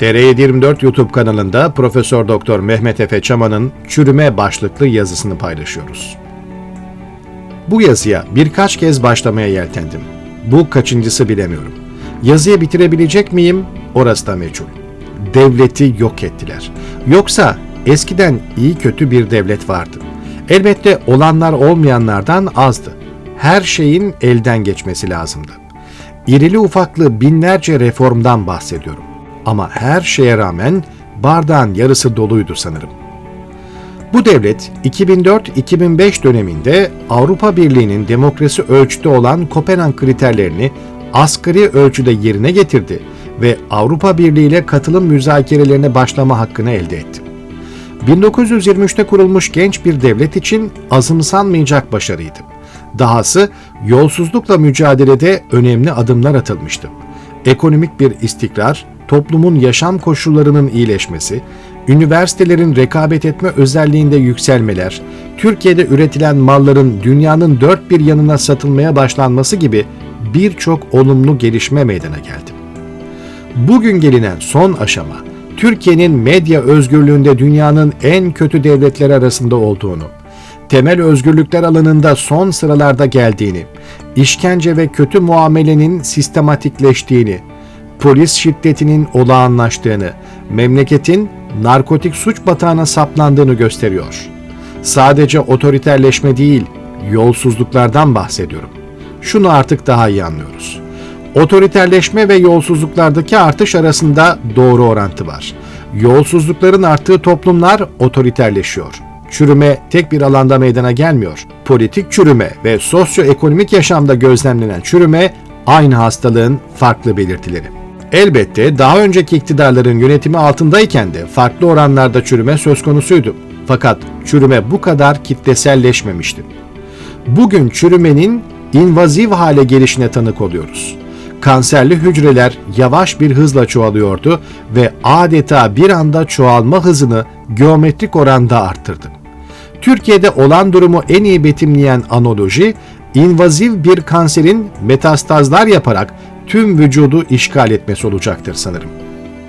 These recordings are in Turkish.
TR724 YouTube kanalında Profesör Doktor Mehmet Efe Çaman'ın Çürüme başlıklı yazısını paylaşıyoruz. Bu yazıya birkaç kez başlamaya yeltendim. Bu kaçıncısı bilemiyorum. Yazıyı bitirebilecek miyim? Orası da meçhul. Devleti yok ettiler. Yoksa eskiden iyi kötü bir devlet vardı. Elbette olanlar olmayanlardan azdı. Her şeyin elden geçmesi lazımdı. İrili ufaklı binlerce reformdan bahsediyorum. Ama her şeye rağmen bardağın yarısı doluydu sanırım. Bu devlet 2004-2005 döneminde Avrupa Birliği'nin demokrasi ölçütü olan Kopenhag kriterlerini asgari ölçüde yerine getirdi ve Avrupa Birliği ile katılım müzakerelerine başlama hakkını elde etti. 1923'te kurulmuş genç bir devlet için azımsanmayacak başarıydı. Dahası yolsuzlukla mücadelede önemli adımlar atılmıştı. Ekonomik bir istikrar, toplumun yaşam koşullarının iyileşmesi, üniversitelerin rekabet etme özelliğinde yükselmeler, Türkiye'de üretilen malların dünyanın dört bir yanına satılmaya başlanması gibi birçok olumlu gelişme meydana geldi. Bugün gelinen son aşama, Türkiye'nin medya özgürlüğünde dünyanın en kötü devletleri arasında olduğunu, temel özgürlükler alanında son sıralarda geldiğini, işkence ve kötü muamelenin sistematikleştiğini, polis şiddetinin olağanlaştığını, memleketin narkotik suç batağına saplandığını gösteriyor. Sadece otoriterleşme değil, yolsuzluklardan bahsediyorum. Şunu artık daha iyi anlıyoruz. Otoriterleşme ve yolsuzluklardaki artış arasında doğru orantı var. Yolsuzlukların arttığı toplumlar otoriterleşiyor. Çürüme tek bir alanda meydana gelmiyor. Politik çürüme ve sosyoekonomik yaşamda gözlemlenen çürüme aynı hastalığın farklı belirtileri. Elbette daha önceki iktidarların yönetimi altındayken de farklı oranlarda çürüme söz konusuydu. Fakat çürüme bu kadar kitleselleşmemişti. Bugün çürümenin invaziv hale gelişine tanık oluyoruz. Kanserli hücreler yavaş bir hızla çoğalıyordu ve adeta bir anda çoğalma hızını geometrik oranda arttırdı. Türkiye'de olan durumu en iyi betimleyen analoji, invaziv bir kanserin metastazlar yaparak tüm vücudu işgal etmesi olacaktır sanırım.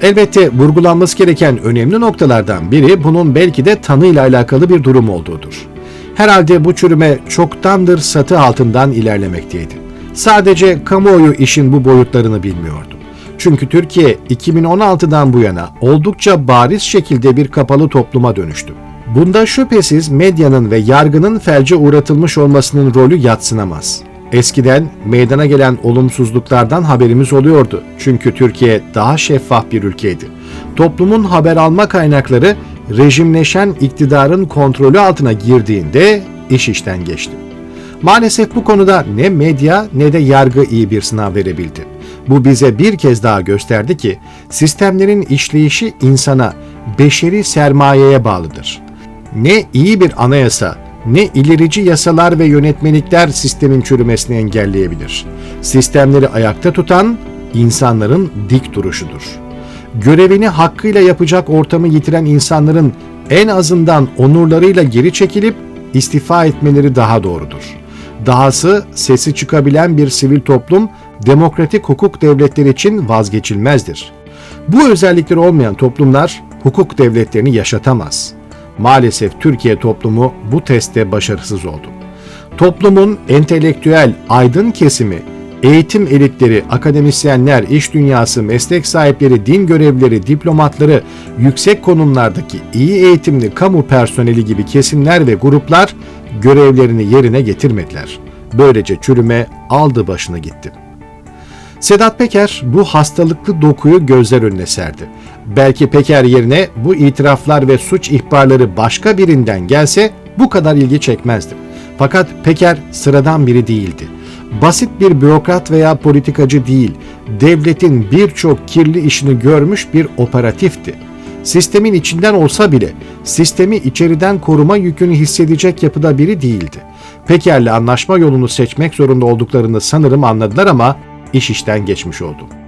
Elbette vurgulanması gereken önemli noktalardan biri bunun belki de tanıyla alakalı bir durum olduğudur. Herhalde bu çürüme çoktandır satı altından ilerlemekteydi. Sadece kamuoyu işin bu boyutlarını bilmiyordu. Çünkü Türkiye 2016'dan bu yana oldukça bariz şekilde bir kapalı topluma dönüştü. Bunda şüphesiz medyanın ve yargının felce uğratılmış olmasının rolü yatsınamaz. Eskiden meydana gelen olumsuzluklardan haberimiz oluyordu. Çünkü Türkiye daha şeffaf bir ülkeydi. Toplumun haber alma kaynakları rejimleşen iktidarın kontrolü altına girdiğinde iş işten geçti. Maalesef bu konuda ne medya ne de yargı iyi bir sınav verebildi. Bu bize bir kez daha gösterdi ki sistemlerin işleyişi insana, beşeri sermayeye bağlıdır. Ne iyi bir anayasa, ne ilerici yasalar ve yönetmelikler sistemin çürümesini engelleyebilir. Sistemleri ayakta tutan insanların dik duruşudur. Görevini hakkıyla yapacak ortamı yitiren insanların en azından onurlarıyla geri çekilip istifa etmeleri daha doğrudur. Dahası sesi çıkabilen bir sivil toplum demokratik hukuk devletleri için vazgeçilmezdir. Bu özellikleri olmayan toplumlar hukuk devletlerini yaşatamaz. Maalesef Türkiye toplumu bu testte başarısız oldu. Toplumun entelektüel, aydın kesimi, eğitim elitleri, akademisyenler, iş dünyası, meslek sahipleri, din görevlileri, diplomatları, yüksek konumlardaki iyi eğitimli kamu personeli gibi kesimler ve gruplar görevlerini yerine getirmediler. Böylece çürüme aldı başını gitti. Sedat Peker bu hastalıklı dokuyu gözler önüne serdi. Belki Peker yerine bu itiraflar ve suç ihbarları başka birinden gelse bu kadar ilgi çekmezdi. Fakat Peker sıradan biri değildi. Basit bir bürokrat veya politikacı değil, devletin birçok kirli işini görmüş bir operatifti. Sistemin içinden olsa bile sistemi içeriden koruma yükünü hissedecek yapıda biri değildi. Peker'le anlaşma yolunu seçmek zorunda olduklarını sanırım anladılar ama iş işten geçmiş oldu.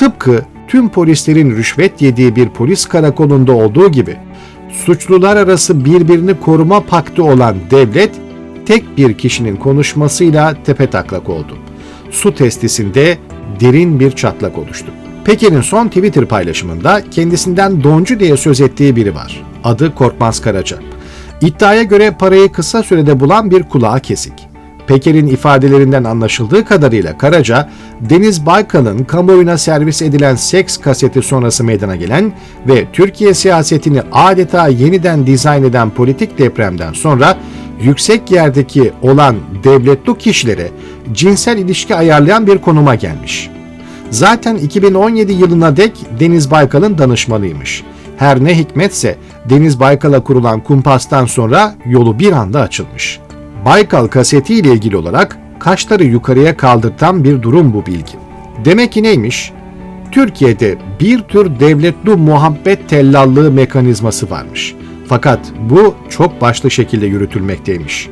Tıpkı tüm polislerin rüşvet yediği bir polis karakolunda olduğu gibi suçlular arası birbirini koruma paktı olan devlet tek bir kişinin konuşmasıyla tepetaklak oldu. Su testisinde derin bir çatlak oluştu. Peker'in son Twitter paylaşımında kendisinden doncu diye söz ettiği biri var. Adı Korkmaz Karaca. İddiaya göre parayı kısa sürede bulan bir kulağı kesik. Peker'in ifadelerinden anlaşıldığı kadarıyla Karaca, Deniz Baykal'ın kamuoyuna servis edilen seks kaseti sonrası meydana gelen ve Türkiye siyasetini adeta yeniden dizayn eden politik depremden sonra yüksek yerdeki olan devletli kişilere cinsel ilişki ayarlayan bir konuma gelmiş. Zaten 2017 yılına dek Deniz Baykal'ın danışmanıymış. Her ne hikmetse Deniz Baykal'a kurulan kumpastan sonra yolu bir anda açılmış. Baykal kaseti ile ilgili olarak kaşları yukarıya kaldırtan bir durum bu bilgi. Demek ki neymiş? Türkiye'de bir tür devletli muhabbet tellallığı mekanizması varmış. Fakat bu çok başlı şekilde yürütülmekteymiş.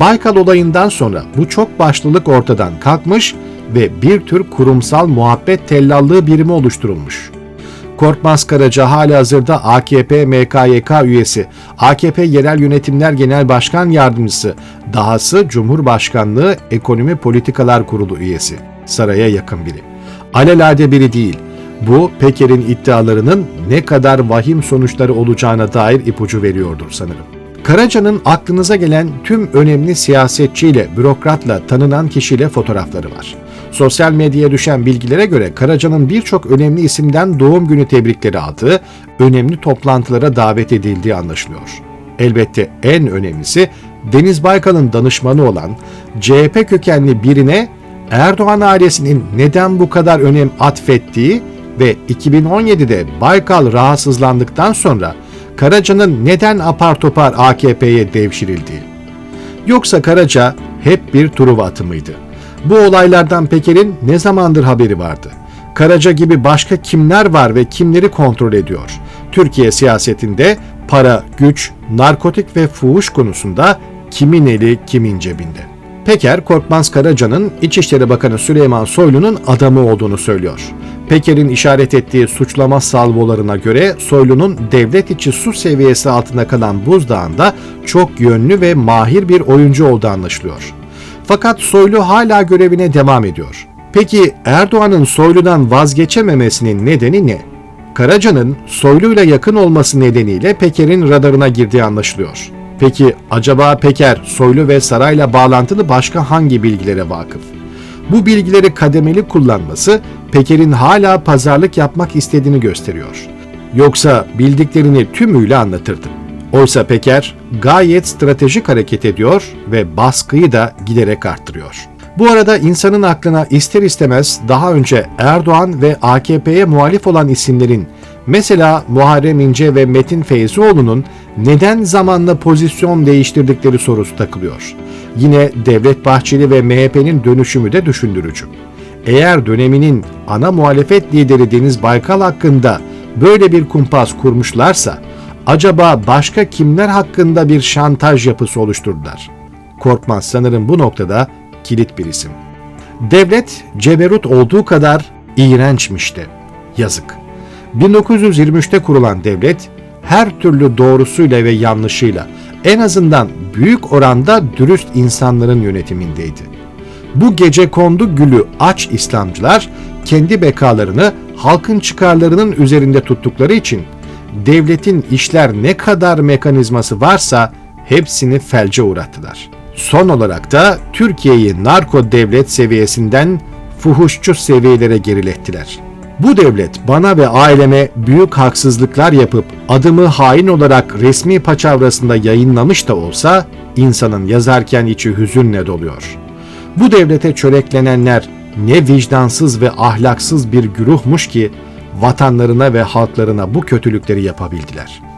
Baykal olayından sonra bu çok başlılık ortadan kalkmış ve bir tür kurumsal muhabbet tellallığı birimi oluşturulmuş. Korkmaz Karaca halihazırda AKP MKYK üyesi, AKP Yerel Yönetimler Genel Başkan Yardımcısı, dahası Cumhurbaşkanlığı Ekonomi Politikalar Kurulu üyesi. Saraya yakın biri. Alelade biri değil. Bu Peker'in iddialarının ne kadar vahim sonuçları olacağına dair ipucu veriyordur sanırım. Karaca'nın aklınıza gelen tüm önemli siyasetçiyle, bürokratla, tanınan kişiyle fotoğrafları var. Sosyal medyaya düşen bilgilere göre Karaca'nın birçok önemli isimden doğum günü tebrikleri aldığı, önemli toplantılara davet edildiği anlaşılıyor. Elbette en önemlisi Deniz Baykal'ın danışmanı olan CHP kökenli birine Erdoğan ailesinin neden bu kadar önem atfettiği ve 2017'de Baykal rahatsızlandıktan sonra Karaca'nın neden apar topar AKP'ye devşirildiği. Yoksa Karaca hep bir Truva atımıydı. Bu olaylardan Peker'in ne zamandır haberi vardı? Karaca gibi başka kimler var ve kimleri kontrol ediyor? Türkiye siyasetinde para, güç, narkotik ve fuhuş konusunda kimin eli kimin cebinde? Peker, Korkmaz Karaca'nın İçişleri Bakanı Süleyman Soylu'nun adamı olduğunu söylüyor. Peker'in işaret ettiği suçlama salvolarına göre Soylu'nun devlet içi su seviyesi altında kalan buzdağında çok yönlü ve mahir bir oyuncu olduğu anlaşılıyor. Fakat Soylu hala görevine devam ediyor. Peki Erdoğan'ın Soylu'dan vazgeçememesinin nedeni ne? Karaca'nın Soylu'yla yakın olması nedeniyle Peker'in radarına girdiği anlaşılıyor. Peki acaba Peker, Soylu ve sarayla bağlantılı başka hangi bilgilere vakıf? Bu bilgileri kademeli kullanması Peker'in hala pazarlık yapmak istediğini gösteriyor. Yoksa bildiklerini tümüyle anlatırdı. Oysa Peker gayet stratejik hareket ediyor ve baskıyı da giderek arttırıyor. Bu arada insanın aklına ister istemez daha önce Erdoğan ve AKP'ye muhalif olan isimlerin mesela Muharrem İnce ve Metin Feyzioğlu'nun neden zamanla pozisyon değiştirdikleri sorusu takılıyor. Yine Devlet Bahçeli ve MHP'nin dönüşümü de düşündürücü. Eğer döneminin ana muhalefet lideri Deniz Baykal hakkında böyle bir kumpas kurmuşlarsa acaba başka kimler hakkında bir şantaj yapısı oluşturdular? Korkmaz sanırım bu noktada kilit bir isim. Devlet ceberut olduğu kadar iğrençmiş de. Yazık. 1923'te kurulan devlet her türlü doğrusuyla ve yanlışıyla en azından büyük oranda dürüst insanların yönetimindeydi. Bu gece kondu gülü aç İslamcılar kendi bekalarını halkın çıkarlarının üzerinde tuttukları için devletin işler ne kadar mekanizması varsa hepsini felce uğrattılar. Son olarak da Türkiye'yi narko devlet seviyesinden fuhuşçu seviyelere gerilettiler. Bu devlet bana ve aileme büyük haksızlıklar yapıp adımı hain olarak resmi paçavrasında yayınlamış da olsa insanın yazarken içi hüzünle doluyor. Bu devlete çöreklenenler ne vicdansız ve ahlaksız bir güruhmuş ki vatanlarına ve halklarına bu kötülükleri yapabildiler.''